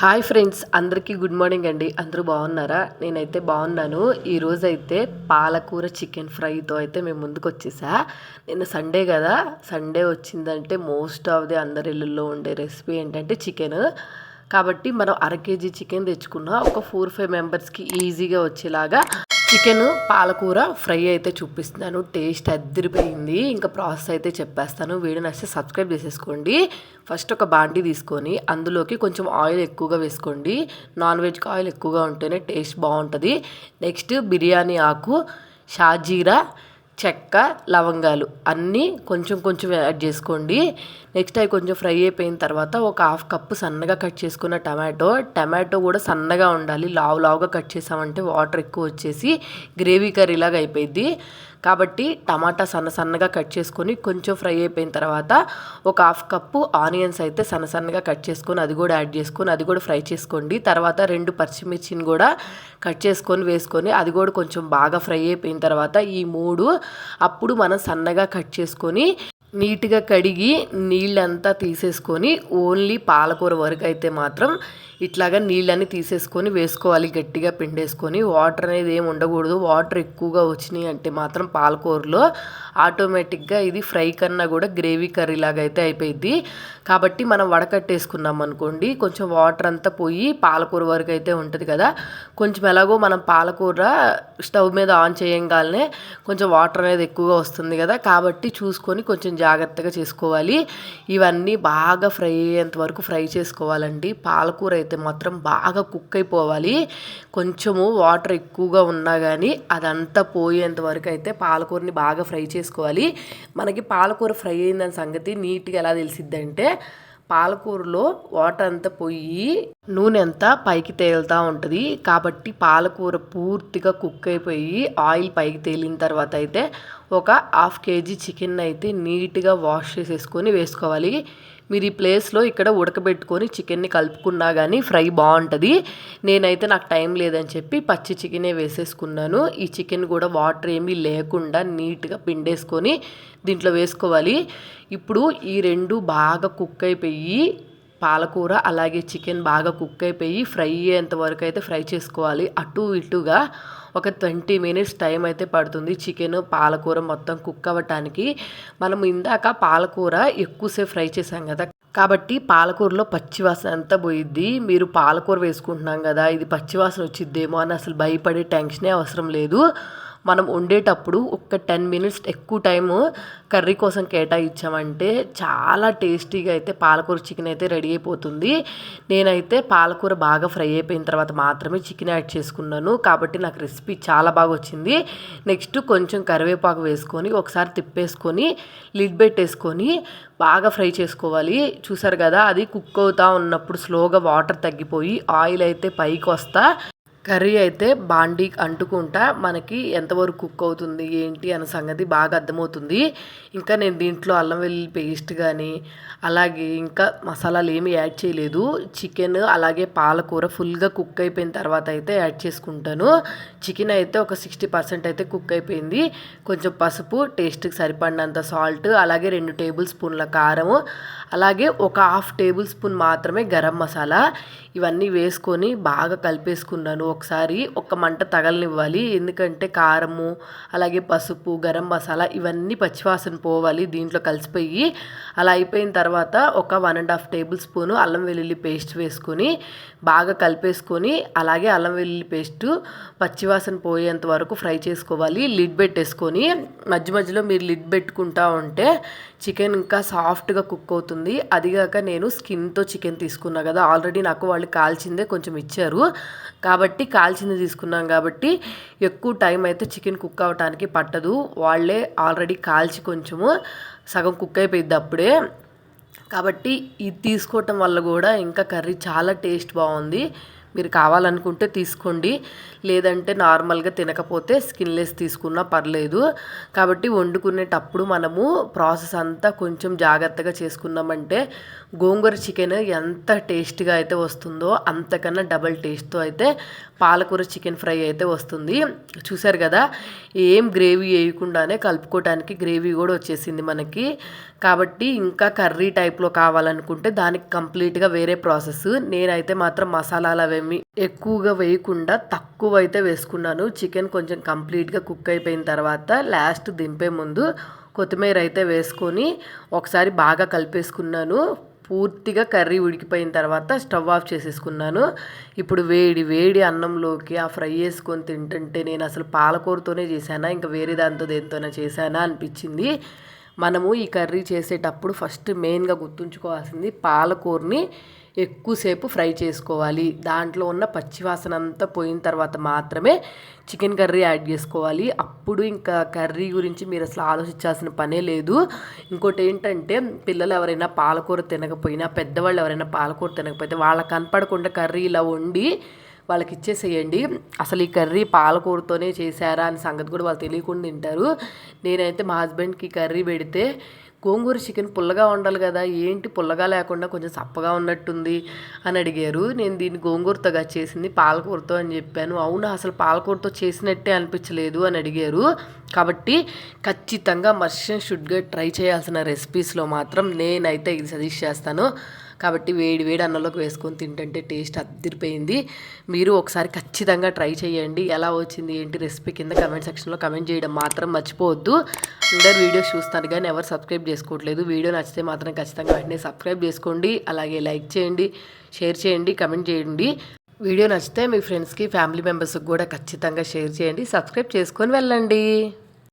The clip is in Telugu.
హాయ్ ఫ్రెండ్స్ అందరికీ గుడ్ మార్నింగ్ అండి. అందరూ బాగున్నారా? నేనైతే బాగున్నాను. ఈరోజైతే పాలకూర చికెన్ ఫ్రైతో అయితే మేము ముందుకు వచ్చేసా నిన్న సండే కదా. సండే వచ్చిందంటే మోస్ట్ ఆఫ్ ది అందరి ఇళ్ళల్లో ఉండే రెసిపీ ఏంటంటే చికెన్. కాబట్టి మనం అర కేజీ చికెన్ తెచ్చుకున్నా ఒక ఫోర్ ఫైవ్ మెంబర్స్కి ఈజీగా వచ్చేలాగా చికెన్ పాలకూర ఫ్రై అయితే చూపిస్తున్నాను. టేస్ట్ అద్దరిపోయింది. ఇంకా ప్రాసెస్ అయితే చెప్పేస్తాను. వీడియో నచ్చితే సబ్స్క్రైబ్ చేసేసుకోండి. ఫస్ట్ ఒక బాండీ తీసుకొని అందులోకి కొంచెం ఆయిల్ ఎక్కువగా వేసుకోండి. నాన్ వెజ్కి ఆయిల్ ఎక్కువగా ఉంటేనే టేస్ట్ బాగుంటుంది. నెక్స్ట్ బిర్యానీ ఆకు షాజీరా చెక్క లవంగాలు అన్నీ కొంచెం కొంచెం యాడ్ చేసుకోండి. నెక్స్ట్ అవి కొంచెం ఫ్రై అయిపోయిన తర్వాత ఒక హాఫ్ కప్పు సన్నగా కట్ చేసుకున్న టమాటో. టమాటో కూడా సన్నగా ఉండాలి. లావు లావుగా కట్ చేసామంటే వాటర్ ఎక్కువ వచ్చేసి గ్రేవీ కర్రీలాగా అయిపోయింది కాబట్టి టమాటా సన్న సన్నగా కట్ చేసుకొని కొంచెం ఫ్రై అయిపోయిన తర్వాత ఒక హాఫ్ కప్పు ఆనియన్స్ అయితే సన్న సన్నగా కట్ చేసుకొని అది కూడా యాడ్ చేసుకొని అది కూడా ఫ్రై చేసుకోండి. తర్వాత రెండు పచ్చిమిర్చిని కూడా కట్ చేసుకొని వేసుకొని అది కూడా కొంచెం బాగా ఫ్రై అయిపోయిన తర్వాత ఈ మూడు అప్పుడు మనం సన్నగా కట్ చేసుకొని నీట్గా కడిగి నీళ్ళంతా తీసేసుకొని ఓన్లీ పాలకూర వరకు అయితే మాత్రం ఇట్లాగా నీళ్ళని తీసేసుకొని వేసుకోవాలి గట్టిగా పిండేసుకొని. వాటర్ అనేది ఏమి ఉండకూడదు. వాటర్ ఎక్కువగా వచ్చినాయి అంటే మాత్రం పాలకూరలో ఆటోమేటిక్గా ఇది ఫ్రై కన్నా కూడా గ్రేవీ కర్రీ లాగా అయితే అయిపోయింది కాబట్టి మనం వడకట్టేసుకున్నాం అనుకోండి కొంచెం వాటర్ అంతా పోయి పాలకూర వరకు అయితే ఉంటుంది కదా. కొంచెం ఎలాగో మనం పాలకూర స్టవ్ మీద ఆన్ చేయంగానే కొంచెం వాటర్ అనేది ఎక్కువగా వస్తుంది కదా. కాబట్టి చూసుకొని కొంచెం జాగ్రత్తగా చేసుకోవాలి. ఇవన్నీ బాగా ఫ్రై అయ్యేంత వరకు ఫ్రై చేసుకోవాలండి. పాలకూర అయితే మాత్రం బాగా కుక్ అయిపోవాలి. కొంచెము వాటర్ ఎక్కువగా ఉన్నా కానీ అదంతా పోయేంత వరకు అయితే పాలకూరని బాగా ఫ్రై చేసుకోవాలి. మనకి పాలకూర ఫ్రై అయిందని సంగతి నీట్గా ఎలా తెలిసిద్దంటే పాలకూరలో వాటర్ అంతా పోయి నూనె అంతా పైకి తేలుతూ ఉంటుంది. కాబట్టి పాలకూర పూర్తిగా కుక్ అయిపోయి ఆయిల్ పైకి తేలిన తర్వాత అయితే ఒక హాఫ్ కేజీ చికెన్ అయితే నీట్గా వాష్ చేసేసుకొని వేసుకోవాలి. మీరు ఈ ప్లేస్లో ఇక్కడ ఉడకబెట్టుకొని చికెన్ని కలుపుకున్నా కానీ ఫ్రై బాగుంటుంది. నేనైతే నాకు టైం లేదని చెప్పి పచ్చి చికెనే వేసేసుకున్నాను. ఈ చికెన్ కూడా వాటర్ ఏమీ లేకుండా నీట్గా పిండేసుకొని దీంట్లో వేసుకోవాలి. ఇప్పుడు ఈ రెండు బాగా కుక్ అయిపోయి పాలకూర అలాగే చికెన్ బాగా కుక్ అయిపోయి ఫ్రై అయ్యేంత వరకు అయితే ఫ్రై చేసుకోవాలి. అటు ఇటుగా ఒక ట్వంటీ మినిట్స్ టైం అయితే పడుతుంది చికెన్ పాలకూర మొత్తం కుక్ అవ్వటానికి. మనం ఇందాక పాలకూర ఎక్కువసేపు ఫ్రై చేసాం కదా కాబట్టి పాలకూరలో పచ్చివాసన అంతా పోయిద్ది. మీరు పాలకూర వేసుకుంటున్నాం కదా ఇది పచ్చివాసన వచ్చిద్దేమో అని అసలు భయపడే టెన్షనే అవసరం లేదు. మనం వండేటప్పుడు ఒక టెన్ మినిట్స్ ఎక్కువ టైము కర్రీ కోసం కేటాయించామంటే చాలా టేస్టీగా అయితే పాలకూర చికెన్ అయితే రెడీ అయిపోతుంది. నేనైతే పాలకూర బాగా ఫ్రై అయిపోయిన తర్వాత మాత్రమే చికెన్ యాడ్ చేసుకున్నాను. కాబట్టి నాకు రెసిపీ చాలా బాగా వచ్చింది. నెక్స్ట్ కొంచెం కరివేపాకు వేసుకొని ఒకసారి తిప్పేసుకొని లిడ్ పెట్టేసుకొని బాగా ఫ్రై చేసుకోవాలి. చూసారు కదా అది కుక్ అవుతూ ఉన్నప్పుడు స్లోగా వాటర్ తగ్గిపోయి ఆయిల్ అయితే పైకి వస్తా. కర్రీ అయితే బాండీ అంటుకుంటా మనకి ఎంతవరకు కుక్ అవుతుంది ఏంటి అన్న సంగతి బాగా అర్థమవుతుంది. ఇంకా నేను దీంట్లో అల్లం వెల్లుల్లి పేస్ట్ కానీ అలాగే ఇంకా మసాలాలు ఏమి యాడ్ చేయలేదు. చికెన్ అలాగే పాలకూర ఫుల్గా కుక్ అయిపోయిన తర్వాత అయితే యాడ్ చేసుకుంటాను. చికెన్ అయితే ఒక సిక్స్టీ పర్సెంట్ అయితే కుక్ అయిపోయింది. కొంచెం పసుపు టేస్ట్కి సరిపడినంత సాల్ట్ అలాగే రెండు టేబుల్ స్పూన్ల కారము అలాగే ఒక హాఫ్ టేబుల్ స్పూన్ మాత్రమే గరం మసాలా. ఇవన్నీ వేసుకొని బాగా కలిపేసుకున్నాను. ఒకసారి ఒక మంట తగలనివ్వాలి. ఎందుకంటే కారము అలాగే పసుపు గరం మసాలా ఇవన్నీ పచ్చివాసన పోవాలి దీంట్లో కలిసిపోయి. అలా అయిపోయిన తర్వాత ఒక one and half tablespoon అల్లం వెల్లుల్లి పేస్ట్ వేసుకొని బాగా కలిపేసుకొని అలాగే అల్లం వెల్లుల్లి పేస్ట్ పచ్చివాసన పోయేంత వరకు ఫ్రై చేసుకోవాలి. లిడ్ పెట్టేసుకొని మధ్య మధ్యలో మీరు లిడ్ పెట్టుకుంటా ఉంటే చికెన్ ఇంకా సాఫ్ట్గా కుక్ అవుతుంది. అదిగాక నేను స్కిన్తో చికెన్ తీసుకున్నా కదా ఆల్రెడీ నాకు వాళ్ళు కాల్చిందే కొంచెం ఇచ్చారు. కాబట్టి కాల్చింది తీసుకున్నాం కాబట్టి ఎక్కువ టైం అయితే చికెన్ కుక్ అవ్వటానికి పట్టదు. వాళ్ళే ఆల్రెడీ కాల్చి కొంచెము సగం కుక్ అయిపోయింది అప్పుడే. కాబట్టి ఇది తీసుకోవటం వల్ల కూడా ఇంకా కర్రీ చాలా టేస్ట్ బాగుంది. మీరు కావాలనుకుంటే తీసుకోండి. లేదంటే నార్మల్గా తినకపోతే స్కిన్లెస్ తీసుకున్నా పర్లేదు. కాబట్టి వండుకునేటప్పుడు మనము ప్రాసెస్ అంతా కొంచెం జాగ్రత్తగా చేసుకున్నామంటే గోంగూర చికెన్ ఎంత టేస్ట్గా అయితే వస్తుందో అంతకన్నా డబల్ టేస్ట్తో అయితే పాలకూర చికెన్ ఫ్రై అయితే వస్తుంది. చూసారు కదా ఏం గ్రేవీ వేయకుండానే కలుపుకోవడానికి గ్రేవీ కూడా వచ్చేసింది మనకి. కాబట్టి ఇంకా కర్రీ టైప్లో కావాలనుకుంటే దానికి కంప్లీట్గా వేరే ప్రాసెస్. నేనైతే మాత్రం మసాలాలు ఏమి ఎక్కువగా వేయకుండా తక్కువ అయితే వేసుకున్నాను. చికెన్ కొంచెం కంప్లీట్గా కుక్ అయిపోయిన తర్వాత లాస్ట్ దింపే ముందు కొత్తిమీర అయితే వేసుకొని ఒకసారి బాగా కలిపేసుకున్నాను. పూర్తిగా కర్రీ ఉడికిపోయిన తర్వాత స్టవ్ ఆఫ్ చేసేసుకున్నాను. ఇప్పుడు వేడి వేడి అన్నంలోకి ఆ ఫ్రై వేసుకొని తింటుంటే నేను అసలు పాలకూరతోనే చేశానా? ఇంకా వేరే దాంతో దేనితోనే చేశానా అనిపించింది. మనము ఈ కర్రీ చేసేటప్పుడు ఫస్ట్ మెయిన్గా గుర్తుంచుకోవాల్సింది పాలకూరని ఎక్కువసేపు ఫ్రై చేసుకోవాలి. దాంట్లో ఉన్న పచ్చివాసన అంతా పోయిన తర్వాత మాత్రమే చికెన్ కర్రీ యాడ్ చేసుకోవాలి. అప్పుడు ఇంకా కర్రీ గురించి మీరు అసలు ఆలోచించాల్సిన పనే లేదు. ఇంకోటి ఏంటంటే పిల్లలు ఎవరైనా పాలకూర తినకపోయినా పెద్దవాళ్ళు ఎవరైనా పాలకూర తినకపోతే వాళ్ళకి కనపడకుండా కర్రీ ఇలా వండి వాళ్ళకి ఇచ్చేసేయండి అసలు ఈ కర్రీ పాలకూరతోనే చేశారా అని సంగతి కూడా వాళ్ళు తెలియకుండా తింటారు. నేనైతే మా హస్బెండ్కి కర్రీ పెడితే గోంగూర చికెన్ పుల్లగా ఉండాలి కదా ఏంటి పుల్లగా లేకుండా కొంచెం సప్పగా ఉన్నట్టుంది అని అడిగారు. నేను దీన్ని గోంగూరతోగా చేసింది పాలకూరతో అని చెప్పాను. అవునా అసలు పాలకూరతో చేసినట్టే అనిపించలేదు అని అడిగారు. కాబట్టి ఖచ్చితంగా మర్షన్ షుడ్గా ట్రై చేయాల్సిన రెసిపీస్లో మాత్రం నేనైతే ఇది సజెస్ట్ చేస్తాను. కాబట్టి వేడి వేడి అన్నంలోకి వేసుకొని తింటుంటే టేస్ట్ అద్దరిపోయింది మీరు ఒకసారి ఖచ్చితంగా ట్రై చేయండి. ఎలా వచ్చింది ఏంటి రెసిపీ కింద కమెంట్ సెక్షన్లో కమెంట్ చేయడం మాత్రం మర్చిపోవద్దు. అందరు వీడియోస్ చూస్తారు కానీ ఎవరు సబ్స్క్రైబ్ చేసుకోవట్లేదు. వీడియో నచ్చితే మాత్రం ఖచ్చితంగా వెంటనే సబ్స్క్రైబ్ చేసుకోండి. అలాగే లైక్ చేయండి షేర్ చేయండి కమెంట్ చేయండి. వీడియో నచ్చితే మీ ఫ్రెండ్స్కి ఫ్యామిలీ మెంబర్స్కి కూడా ఖచ్చితంగా షేర్ చేయండి. సబ్స్క్రైబ్ చేసుకొని వెళ్ళండి.